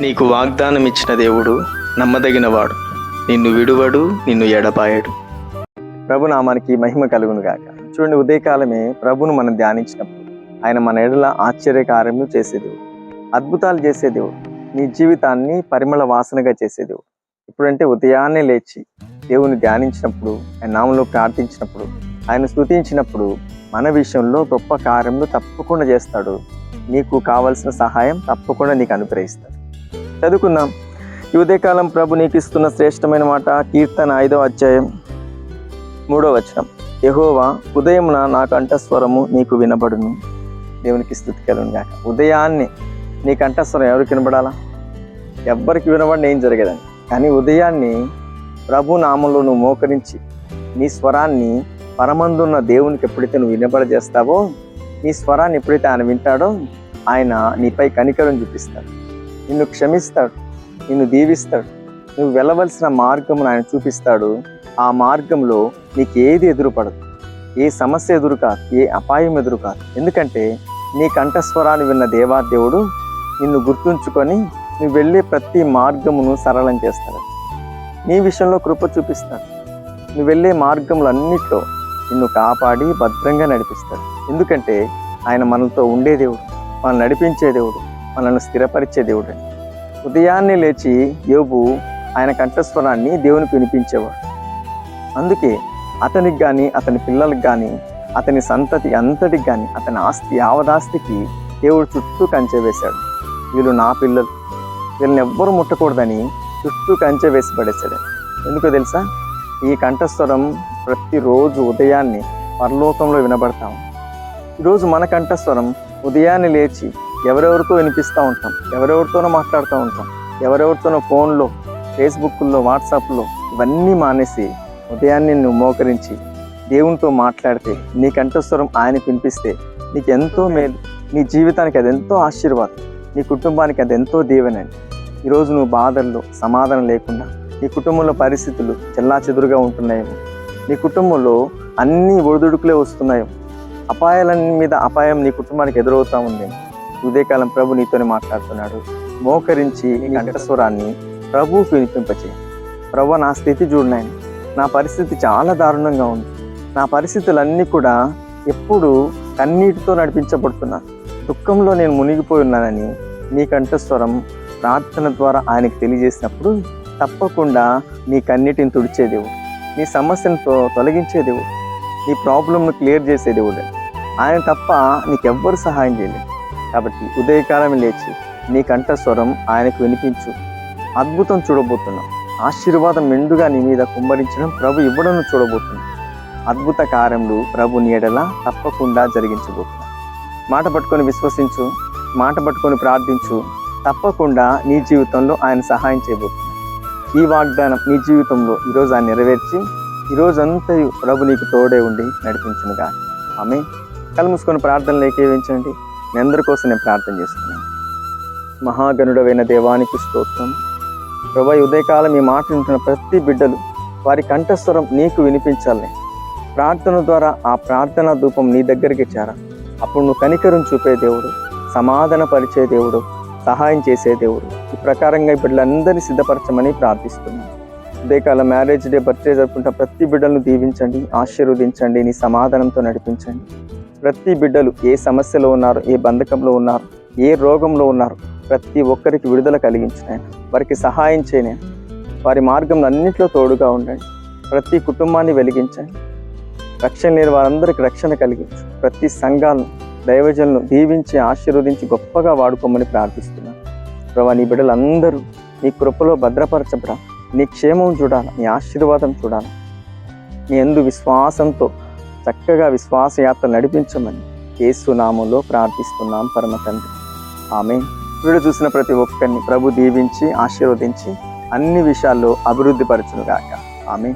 నీకు వాగ్దానం ఇచ్చిన దేవుడు నమ్మదగినవాడు. నిన్ను విడువడు నిన్ను ఎడపాయడు ప్రభునామానికి మహిమ కలుగును గాక. చూడండి ఉదయకాలమే ప్రభును మనం ధ్యానించినప్పుడు ఆయన మన ఎడల ఆశ్చర్య చేసేదేవుడు అద్భుతాలు చేసేదేవుడు నీ జీవితాన్ని పరిమళ వాసనగా చేసేదేవుడు ఇప్పుడంటే ఉదయాన్నే లేచి దేవుని ధ్యానించినప్పుడు ఆయన నామంలో ప్రార్థించినప్పుడు ఆయన స్థుతించినప్పుడు మన విషయంలో గొప్ప కార్యములు తప్పకుండా చేస్తాడు. నీకు కావలసిన సహాయం తప్పకుండా నీకు అనుగ్రహిస్తాడు. చదువుకుందాం. ఈ ఉదయకాలం ప్రభు నీకు ఇస్తున్న శ్రేష్టమైన మాట కీర్తన ఐదవ అధ్యాయం మూడో వచనం. యహోవా ఉదయమున నా కంఠస్వరము నీకు వినబడును. దేవునికి స్థుతి కలుగును ఉదయాన్నే నీ కంఠస్వరం ఎవరికి వినబడాలా? ఎవ్వరికి వినబడిన ఏం జరగదని కానీ ఉదయాన్నే ప్రభు నామంలో నువ్వు మోకరించి నీ స్వరాన్ని పరమందున్న దేవునికి ఎప్పుడైతే నువ్వు వినబడజేస్తావో నీ స్వరాన్ని ఎప్పుడైతే ఆయన వింటాడో ఆయన నీపై కనికరం చూపిస్తాడు. నిన్ను క్షమిస్తాడు నిన్ను దీవిస్తాడు. నువ్వు వెళ్ళవలసిన మార్గమును ఆయన చూపిస్తాడు. ఆ మార్గంలో నీకు ఏది ఎదురుపడదు. ఏ సమస్య ఎదురు కాదు ఏ అపాయం ఎదురు కాదు. ఎందుకంటే నీ కంఠస్వరాన్ని విన్న దేవాదేవుడు నిన్ను గుర్తుంచుకొని నువ్వు వెళ్ళే ప్రతి మార్గమును సరళం చేస్తాడు. నీ విషయంలో కృప చూపిస్తాడు. నువ్వు వెళ్ళే మార్గములన్నిటిలో నిన్ను కాపాడి భద్రంగా నడిపిస్తాడు. ఎందుకంటే ఆయన మనతో ఉండే దేవుడు మనల్ని నడిపించే దేవుడు. మనల్ని స్థిరపరిచే దేవుడు. ఉదయాన్నే లేచి యోబు ఆయన కంఠస్వరాన్ని దేవునికి వినిపించేవాడు. అందుకే అతనికి కానీ అతని పిల్లలకు కానీ అతని సంతతి అంతటికి కానీ అతని ఆస్తి యావదాస్తికి దేవుడు చుట్టూ కంచె వేశాడు. వీళ్ళు నా పిల్లలు. వీళ్ళని ఎవ్వరూ ముట్టకూడదని చుట్టూ కంచె వేసి పడేశాడు. ఎందుకో తెలుసా? ఈ కంఠస్వరం ప్రతిరోజు ఉదయాన్నే పరలోకంలో వినబడతాం ఈరోజు మన కంఠస్వరం ఉదయాన్నే లేచి ఎవరెవరితో వినిపిస్తూ ఉంటాం ఎవరెవరితోనో మాట్లాడుతూ ఉంటాం ఎవరెవరితోనో ఫోన్లో ఫేస్బుక్లో వాట్సాప్లో ఇవన్నీ మానేసి ఉదయాన్నే నువ్వు మోకరించి దేవునితో మాట్లాడితే నీ కంఠస్వరం ఆయన వినిపిస్తే నీకు ఎంతో మేలు నీ జీవితానికి అది ఎంతో ఆశీర్వాదం నీ కుటుంబానికి అది ఎంతో దీవెనండి. ఈరోజు నువ్వు బాధల్లో సమాధానం లేకుండా నీ కుటుంబంలో పరిస్థితులు చెల్లా చెదురుగా ఉంటున్నాయేమో నీ కుటుంబంలో అన్ని ఒడిదుడుకులే వస్తున్నాయో అపాయాలన్నీ మీద అపాయం నీ కుటుంబానికి ఎదురవుతూ ఉంది ఉదయకాలం ప్రభు నీతోనే మాట్లాడుతున్నాడు. మోకరించి కంఠస్వరాన్ని ప్రభువుకు వినిపింపచే ప్రభు నా స్థితి చూడనాయని నా పరిస్థితి చాలా దారుణంగా ఉంది. నా పరిస్థితులన్నీ కూడా ఎప్పుడు కన్నీటితో నడిపించబడుతున్నా దుఃఖంలో నేను మునిగిపోయి ఉన్నానని నీ కంఠస్వరం ప్రార్థన ద్వారా ఆయనకు తెలియజేసినప్పుడు తప్పకుండా నీ కన్నీటిని తుడిచే దేవుడు. నీ సమస్యను తొ- తొలగించే దేవుడు. నీ ప్రాబ్లంను క్లియర్ చేసే దేవుడు. ఆయన తప్ప నీకెవ్వరు సహాయం చేయలేదు. కాబట్టి ఉదయకాలం లేచి నీ కంఠస్వరం ఆయనకు వినిపించు. అద్భుతం చూడబోతున్నాం. ఆశీర్వాదం మెండుగా నీ మీద కుమ్మరించడం ప్రభు ఇవ్వడం చూడబోతున్నాం. అద్భుత కార్యములు ప్రభు నీడల తప్పకుండా జరిగించబోతున్నాం. మాట పట్టుకొని విశ్వసించు మాట పట్టుకొని ప్రార్థించు. తప్పకుండా నీ జీవితంలో ఆయన సహాయం చేయబోతున్నాడు ఈ వాగ్దానం నీ జీవితంలో ఈరోజు ఆయన నెరవేర్చి ఈరోజంతా ప్రభు నీకు తోడే ఉండి నడిపించునుగా ఆమె కళ్ళు మూసుకొని ప్రార్థనలు ఏకేవించండి మీ అందరి కోసం నేను ప్రార్థన చేస్తున్నాను. మహాగనుడవైన దేవానికి స్తోత్రం. ప్రభా ఉదయకాలం ఈ మాట వింటున్న ప్రతి బిడ్డలు వారి కంఠస్వరం నీకు వినిపించాలని ప్రార్థన ద్వారా ఆ ప్రార్థనా ధూపం నీ దగ్గరికి చేరా. అప్పుడు నువ్వు కనికరం చూపే దేవుడు సమాధాన పరిచే దేవుడు సహాయం చేసే దేవుడు. ఈ ప్రకారంగా ఈ బిడ్డలందరినీ సిద్ధపరచమని ప్రార్థిస్తున్నాను ఉదయకాల మ్యారేజ్ డే బర్త్డే జరుపుకుంటా ప్రతి బిడ్డలను దీవించండి ఆశీర్వదించండి నీ సమాధానంతో నడిపించండి. ప్రతి బిడ్డలు ఏ సమస్యలో ఉన్నారు ఏ బంధకంలో ఉన్నారు ఏ రోగంలో ఉన్నారు ప్రతి ఒక్కరికి విడుదల కలిగించినాయన వారికి సహాయం చేయనే వారి మార్గంలో అన్నింటిలో తోడుగా ఉండండి. ప్రతి కుటుంబాన్ని వెలిగించండి. రక్షణ లేని వారందరికీ రక్షణ కలిగించు. ప్రతి సంఘాలను దైవజలను దీవించి ఆశీర్వదించి గొప్పగా వాడుకోమని ప్రార్థిస్తున్నాను ప్రభా నీ బిడ్డలందరూ నీ కృపలో భద్రపరచబడ నీ క్షేమం చూడాలి. నీ ఆశీర్వాదం చూడాలి. నీ ఎందు విశ్వాసంతో చక్కగా విశ్వాసయాత్ర నడిపించమని యేసు నామంలో ప్రార్థిస్తున్నాం పరమ తండ్రి. ఆమె వీడు చూసిన ప్రతి ఒక్కరిని ప్రభు దీవించి ఆశీర్వదించి అన్ని విషయాల్లో అభివృద్ధి పరచునుగాక. ఆమె